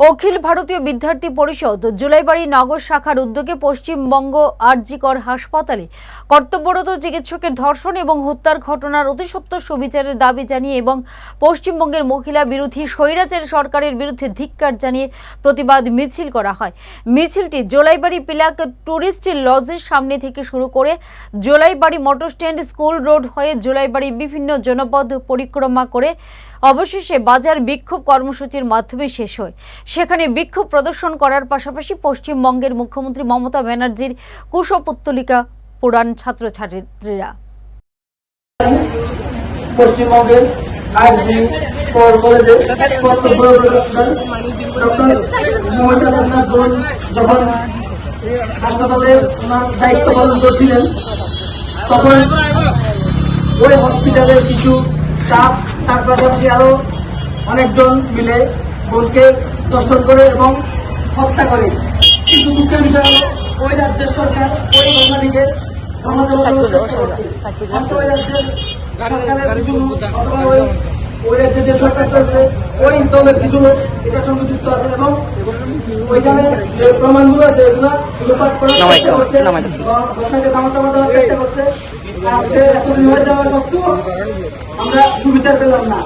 অখিল ভারতীয় বিদ্যার্থী পরিষদ জুলাইবাড়ি নগর শাখার উদ্যোগে পশ্চিমবঙ্গ আরজিকর হাসপাতালে কর্তব্যরত চিকিৎসকের ধর্ষণ এবং হত্যার ঘটনার অতি সুবিচারের দাবি জানিয়ে এবং পশ্চিমবঙ্গের মহিলা বিরোধী স্বৈরাচার সরকারের বিরুদ্ধে ধিক্কার জানিয়ে প্রতিবাদ মিছিল করা হয়। মিছিলটি জোলাইবাড়ি পিলাক টুরিস্ট লজের সামনে থেকে শুরু করে Jolaibari motor stand school road হয়ে জোলাইবাড়ি বিভিন্ন জনপদ পরিক্রমা করে অবশেষে বাজার বিক্ষোভ কর্মসূচির মাধ্যমে শেষ হয়। সেখানে বিক্ষোভ প্রদর্শন করার পাশাপাশি পশ্চিমবঙ্গের মুখ্যমন্ত্রী মমতা ব্যানার্জির কুশপুত্তলিকা পুরাণ ছাত্রছাত্রীরা। পশ্চিমবঙ্গের কিছু স্টাফ, তার পাশাপাশি আরও অনেকজন মিলে দর্শন করে এবং হত্যা করে। কিন্তু দুঃখের বিষয় হলো ওই রাজ্যের সরকার ওই ঘটনাটিকে ওই রাজ্যে যে সরকার চলছে ওই দলের কিছু লোক এটার সঙ্গে যুক্ত আছে এবং ওইখানে যে প্রমাণগুলো আছে এগুলো লোপাট করার চেষ্টা করছে বা ঘটনাকে ধামাচাপা দেওয়ার চেষ্টা করছে। আজকে এতদিন হয়ে যাওয়া সত্ত্বেও আমরা সুবিচার পেলাম না।